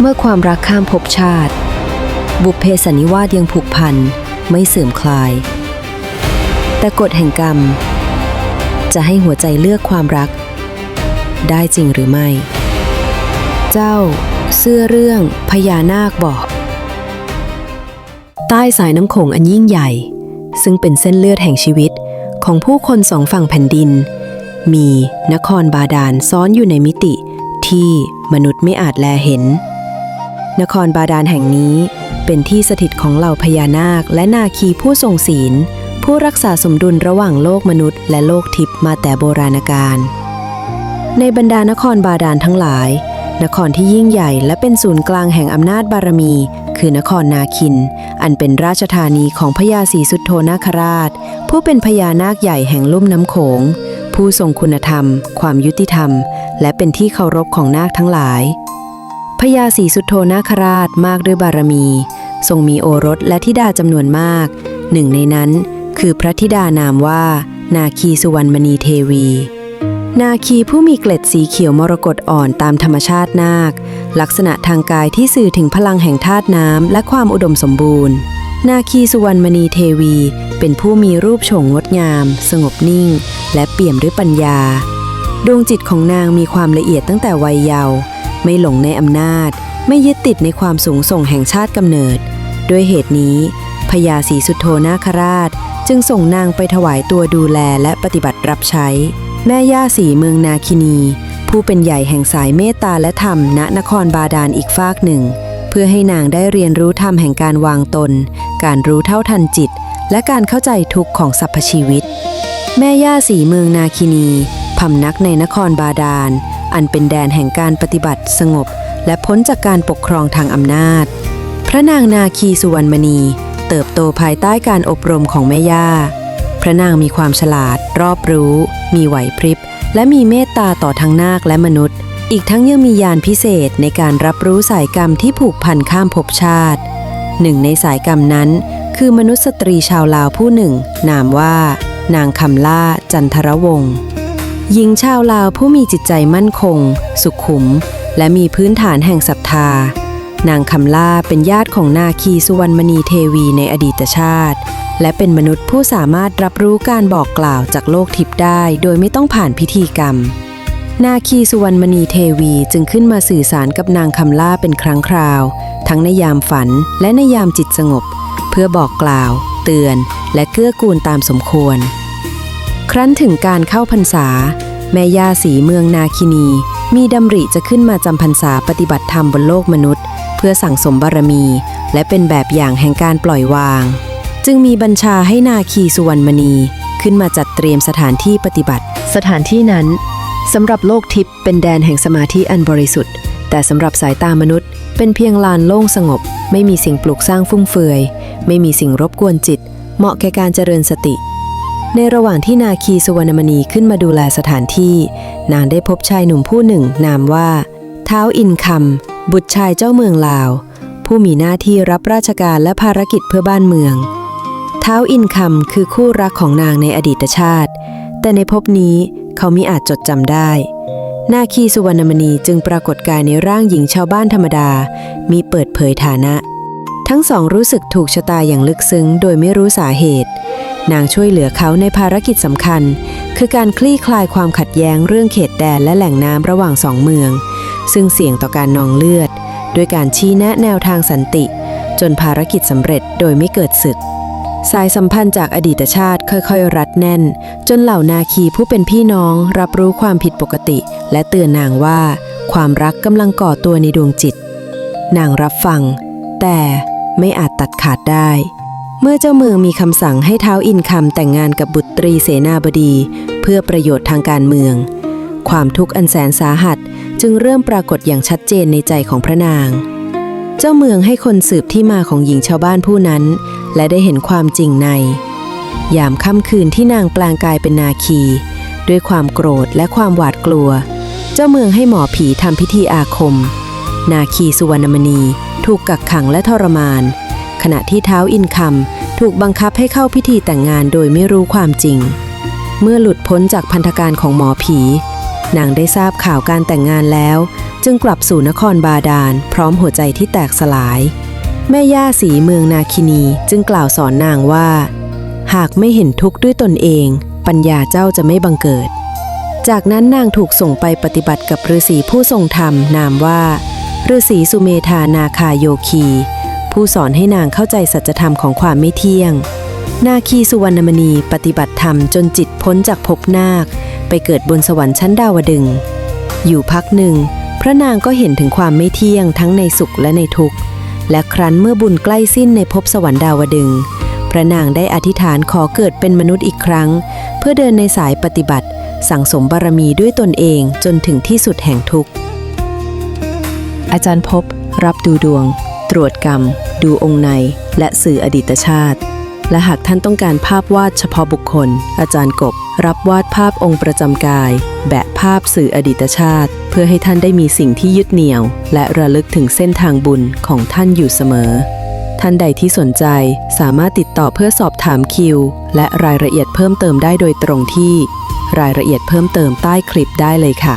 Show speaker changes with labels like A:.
A: เมื่อความรักข้ามภพชาติ บุพเพสันนิวาสยังผูกพันไม่เสื่อมคลาย แต่กฎแห่งกรรม จะให้หัวใจเลือกความรัก ได้จริงหรือไม่ เจ้า เสื้อเรื่องพญานาคบอก ใต้สายน้ำโขงอันยิ่งใหญ่ ซึ่งเป็นเส้นเลือดแห่งชีวิตของผู้คนสองฝั่งแผ่นดิน มีนครบาดาลซ้อนอยู่ในมิติที่มนุษย์ไม่อาจแลเห็น นครบาดาลแห่งนี้เป็นที่สถิตของเหล่าพญานาคและนาคีผู้ทรงศีล ผู้รักษาสมดุลระหว่างโลกมนุษย์และโลกทิพย์มาแต่โบราณกาล ในบรรดานครบาดาลทั้งหลาย นครที่ยิ่งใหญ่และเป็นศูนย์กลางแห่งอำนาจบารมี คือนครนาคิน อันเป็นราชธานีของพญาศรีสุโธนาคราช ผู้เป็นพญานาคใหญ่แห่งลุ่มน้ำโขง ผู้ทรงคุณธรรม ความยุติธรรม และเป็นที่เคารพของนาคทั้งหลาย พญาศรีสุโธนาคราชมากด้วยบารมี ทรงมีโอรสและธิดาจำนวนมาก หนึ่งในนั้นคือพระธิดานามว่า นาคีสุวรรณมณีเทวี นาคีผู้มีเกล็ดสีเขียวมรกตอ่อนตามธรรมชาตินาค ลักษณะทางกายที่สื่อถึงพลังแห่งธาตุน้ำและความอุดมสมบูรณ์ นาคีสุวรรณมณีเทวี เป็นผู้มีรูปโฉมงดงาม สงบนิ่ง และเปี่ยมด้วยปัญญา ดวงจิตของนางมีความละเอียดตั้งแต่วัยเยาว์ ไม่หลงในอำนาจ ไม่ยึดติดในความสูงส่งแห่งชาติกำเนิด ด้วยเหตุนี้พญาศรีสุโธนาคราช จึงส่งนางไปถวายตัวดูแลและปฏิบัติรับใช้ แม่ย่าสีเมืองนาคินี ผู้เป็นใหญ่แห่งสายเมตตาและธรรมณนครบาดาลอีกฟากหนึ่ง เพื่อให้นางได้เรียนรู้ธรรมแห่งการวางตน การรู้เท่าทันจิต และการเข้าใจทุกข์ของสรรพชีวิต แม่ย่าสีเมืองนาคินีพำนักในนครบาดาล อันเป็นแดนแห่งการปฏิบัติสงบ และพ้นจากการปกครองทางอำนาจ พระนางนาคีสุวรรณมณี เติบโตภายใต้การอบรมของแม่ย่า พระนางมีความฉลาด รอบรู้ มีไหวพริบ และมีเมตตาต่อทั้งนาคและมนุษย์ อีกทั้งยังมีญาณพิเศษในการรับรู้สายกรรมที่ผูกพันข้ามภพชาติ หนึ่งในสายกรรมนั้น คือมนุษย์สตรีชาวลาวผู้หนึ่ง นามว่า นางคำล่าจันทรวงศ์ หญิงชาวลาวผู้มีจิตใจมั่นคง สุขุม และมีพื้นฐานแห่งศรัทธา นางคำล่าเป็นญาติของนาคีสุวรรณมณีเทวีในอดีตชาติ และเป็นมนุษย์ผู้สามารถรับรู้การบอกกล่าวจากโลกทิพย์ได้ โดยไม่ต้องผ่านพิธีกรรม นาคีสุวรรณมณีเทวีจึงขึ้นมาสื่อสารกับนางคำล่าเป็นครั้งคราว ทั้งในยามฝันและในยามจิตสงบ เพื่อบอกกล่าว เตือน และเกื้อกูลตามสมควร ครั้นถึงการเข้าพรรษา แม่ย่าสีเมืองนาคินี มีดำริจะขึ้นมาจำพรรษาปฏิบัติธรรมบนโลกมนุษย์ เพื่อสั่งสมบารมี และเป็นแบบอย่างแห่งการปล่อยวาง จึงมีบัญชาให้นาคีสุวรรณมณี ขึ้นมาจัดเตรียมสถานที่ปฏิบัติ สถานที่นั้นสำหรับโลกทิพย์เป็นแดนแห่งสมาธิอันบริสุทธิ์ แต่สำหรับสายตามนุษย์ เป็นเพียงลานโล่งสงบ ไม่มีสิ่งปลูกสร้างฟุ่มเฟือย ไม่มีสิ่งรบกวนจิต เหมาะแก่การเจริญสติ ในระหว่างที่นาคีสุวรรณมณีขึ้นมาดูแลสถานที่ นางได้พบชายหนุ่มผู้หนึ่ง นามว่า เท้าอินคำบุตรชายเจ้าเมืองลาว ผู้มีหน้าที่รับราชการและภารกิจเพื่อบ้านเมือง เท้าอินคำคือคู่รักของนางในอดีตชาติ แต่ในภพนี้เขามิอาจจดจำได้ นาคีสุวรรณมณีจึงปรากฏกายในร่างหญิงชาวบ้านธรรมดา มีเปิดเผยฐานะ ทั้งสองรู้สึกถูกชะตาอย่างลึกซึ้ง โดยไม่รู้สาเหตุ นางช่วยเหลือเขาในภารกิจสำคัญ คือการคลี่คลายความขัดแย้งเรื่องเขตแดนและแหล่งน้ำระหว่างสองเมือง ซึ่งเสี่ยงต่อการนองเลือด ด้วยการชี้แนะแนวทางสันติ จนภารกิจสำเร็จโดยไม่เกิดศึก สายสัมพันธ์จากอดีตชาติค่อยๆ รัดแน่น จนเหล่านาคีผู้เป็นพี่น้อง รับรู้ความผิดปกติ และเตือนนางว่า ความรักกำลังก่อตัวในดวงจิต นางรับฟัง แต่ไม่อาจตัดขาดได้ เมื่อเจ้าเมืองมีคำสั่งให้เท้าอินคำแต่งงานกับบุตรีเสนาบดี เพื่อประโยชน์ทางการเมือง ความทุกข์อันแสนสาหัสจึงเริ่มปรากฏอย่างชัดเจนในใจของพระนาง เจ้าเมืองให้คนสืบที่มาของหญิงชาวบ้านผู้นั้น และได้เห็นความจริงใน ยามค่ำคืนที่นางแปลงกายเป็นนาคี ด้วยความโกรธและความหวาดกลัว เจ้าเมืองให้หมอผีทำพิธีอาคม นาคีสุวรรณมณีถูกกักขังและทรมาน ณะที่เท้าอินคำถูกบังคับให้เข้าพิธีแต่งงานโดยไม่รู้ความจริง เมื่อหลุดพ้นจากพันธการของหมอผี นางได้ทราบข่าวการแต่งงานแล้ว จึงกลับสู่นครบาดาลพร้อมหัวใจที่แตกสลาย แม่ย่าสีเมืองนาคินีจึงกล่าวสอนนางว่า หากไม่เห็นทุกข์ด้วยตนเอง ปัญญาเจ้าจะไม่บังเกิด จากนั้นนางถูกส่งไปปฏิบัติกับฤาษีผู้ทรงธรรมนามว่าฤาษีสุเมธานาคาโยคี ผู้สอนให้นางเข้าใจสัจธรรมของความไม่เที่ยง นาคีสุวรรณมณีปฏิบัติธรรมจนจิตพ้นจากภพนาค ไปเกิดบนสวรรค์ชั้นดาวดึง อยู่พักหนึ่ง พระนางก็เห็นถึงความไม่เที่ยงทั้งในสุขและในทุกข์ และครั้นเมื่อบุญใกล้สิ้นในภพสวรรค์ดาวดึง พระนางได้อธิษฐานขอเกิดเป็นมนุษย์อีกครั้ง เพื่อเดินในสายปฏิบัติ สั่งสมบารมีด้วยตนเองจนถึงที่สุดแห่งทุกข์อาจารย์พบ รับดูดวง ตรวจกรรม ดูองค์ในและสื่ออดีตชาติ และหากท่านต้องการภาพวาดเฉพาะบุคคล อาจารย์กบ รับวาดภาพองค์ประจำกาย แบะภาพสื่ออดีตชาติ เพื่อให้ท่านได้มีสิ่งที่ยึดเหนี่ยว และระลึกถึงเส้นทางบุญของท่านอยู่เสมอ ท่านใดที่สนใจสามารถติดต่อเพื่อสอบถามคิว และรายละเอียดเพิ่มเติมได้โดยตรงที่ รายละเอียดเพิ่มเติมใต้คลิปได้เลยค่ะ